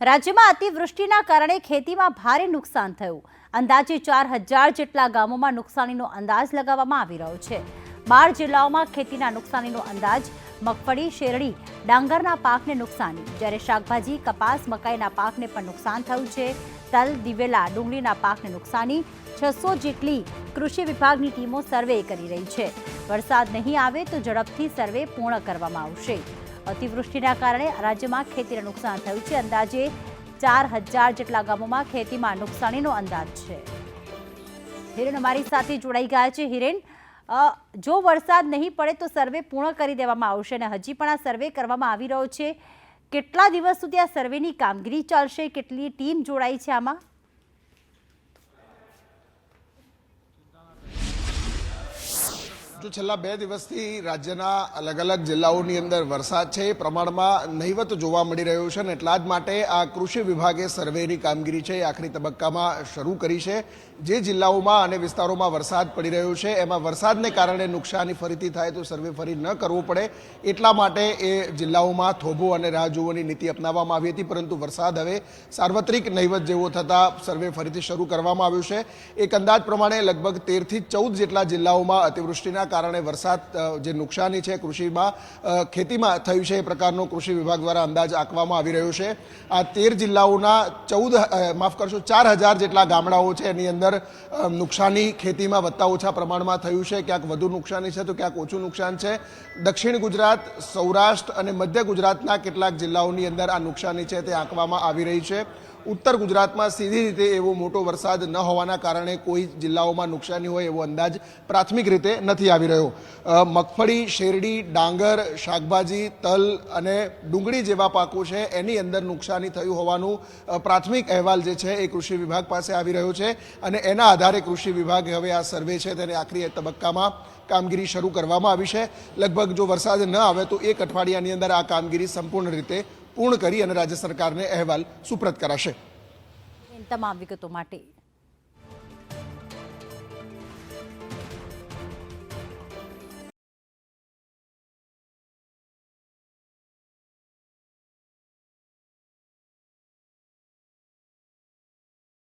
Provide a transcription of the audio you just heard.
રાજ્યમાં અતિવૃષ્ટિના કારણે ખેતીમાં ભારે નુકસાન થયું. અંદાજે ચાર હજાર જેટલા ગામોમાં નુકસાનીનો અંદાજ લગાવવામાં આવી રહ્યો છે. બાર જિલ્લાઓમાં ખેતીના નુકસાનીનો અંદાજ, મગફળી, શેરડી, ડાંગરના પાકને નુકસાની. જ્યારે શાકભાજી, કપાસ, મકાઈના પાકને પણ નુકસાન થયું છે. તલ, દિવેલા, ડુંગળીના પાકને નુકસાની. છસો જેટલી કૃષિ વિભાગની ટીમો સર્વે કરી રહી છે. વરસાદ નહીં આવે તો ઝડપથી સર્વે પૂર્ણ કરવામાં આવશે. અતિવૃષ્ટિના કારણે રાજ્યમાં ખેતીને નુકસાન થયું છે. અંદાજે ચાર હજાર જેટલા ગામોમાં ખેતીમાં નુકસાનીનો અંદાજ છે. હિરેન અમારી સાથે જોડાઈ ગયા છે. હિરેન જો વરસાદ નહીં પડે તો સર્વે પૂર્ણ કરી દેવામાં આવશે અને હજી પણ આ સર્વે કરવામાં આવી રહ્યો છે. કેટલા દિવસ સુધી આ સર્વેની કામગીરી ચાલશે? કેટલી ટીમ જોડાઈ છે આમાં? જો છેલ્લા બે દિવસથી રાજ્યના અલગ અલગ જિલ્લાઓની અંદર વરસાદ છે. એ પ્રમાણમાં નહીવત જોવા મળી રહ્યો છે અને એટલા જ માટે આ કૃષિ વિભાગે સર્વેની કામગીરી છે એ આખરી તબક્કામાં શરૂ કરી છે. જે જિલ્લાઓમાં અને વિસ્તારોમાં વરસાદ પડી રહ્યો છે, એમાં વરસાદને કારણે નુકસાની ફરીથી થાય તો સર્વે ફરી ન કરવો પડે. એટલા માટે એ જિલ્લાઓમાં થોભો અને રાહ જોવાની નીતિ અપનાવવામાં આવી હતી, પરંતુ વરસાદ હવે સાર્વત્રિક નહિવત જેવો થતાં સર્વે ફરીથી શરૂ કરવામાં આવ્યું છે. એક અંદાજ પ્રમાણે લગભગ તેરથી ચૌદ જેટલા જિલ્લાઓમાં અતિવૃષ્ટિના કારણે વરસાદ જે નુકસાની છે કૃષિમાં ખેતીમાં થયું છે એ પ્રકારનો કૃષિ વિભાગ દ્વારા અંદાજ આંકવામાં આવી રહ્યો છે. આ તેર જિલ્લાઓના ચૌદ માફ કરશો, ચાર હજાર જેટલા ગામડાઓ છે એની અંદર નુકસાની ખેતીમાં વધતા ઓછા પ્રમાણમાં થયું છે. ક્યાંક વધુ નુકસાની છે તો ક્યાંક ઓછું નુકસાન છે. દક્ષિણ ગુજરાત, સૌરાષ્ટ્ર અને મધ્ય ગુજરાતના કેટલાક જિલ્લાઓની અંદર આ નુકસાની છે તે આંકવામાં આવી રહી છે. ઉત્તર ગુજરાતમાં સીધી રીતે એવો મોટો વરસાદ ન હોવાના કારણે કોઈ જિલ્લાઓમાં નુકસાની હોય એવો અંદાજ પ્રાથમિક રીતે નથી આવી રહ્યો. મગફળી, શેરડી, ડાંગર, શાકભાજી, તલ અને ડુંગળી જેવા પાકો છે એની અંદર નુકસાની થયું હોવાનું પ્રાથમિક અહેવાલ જે છે એ કૃષિ વિભાગ પાસે આવી રહ્યો છે અને એના આધારે કૃષિ વિભાગે હવે આ સર્વે છે તેને આખરી તબક્કામાં કામગીરી શરૂ કરવામાં આવી છે. લગભગ જો વરસાદ ન આવે તો એક અઠવાડિયાની અંદર આ કામગીરી સંપૂર્ણ રીતે પૂર્ણ કરી અને રાજ્ય સરકારને અહેવાલ સુપ્રત કરાશે. તમામ વિગતો માટે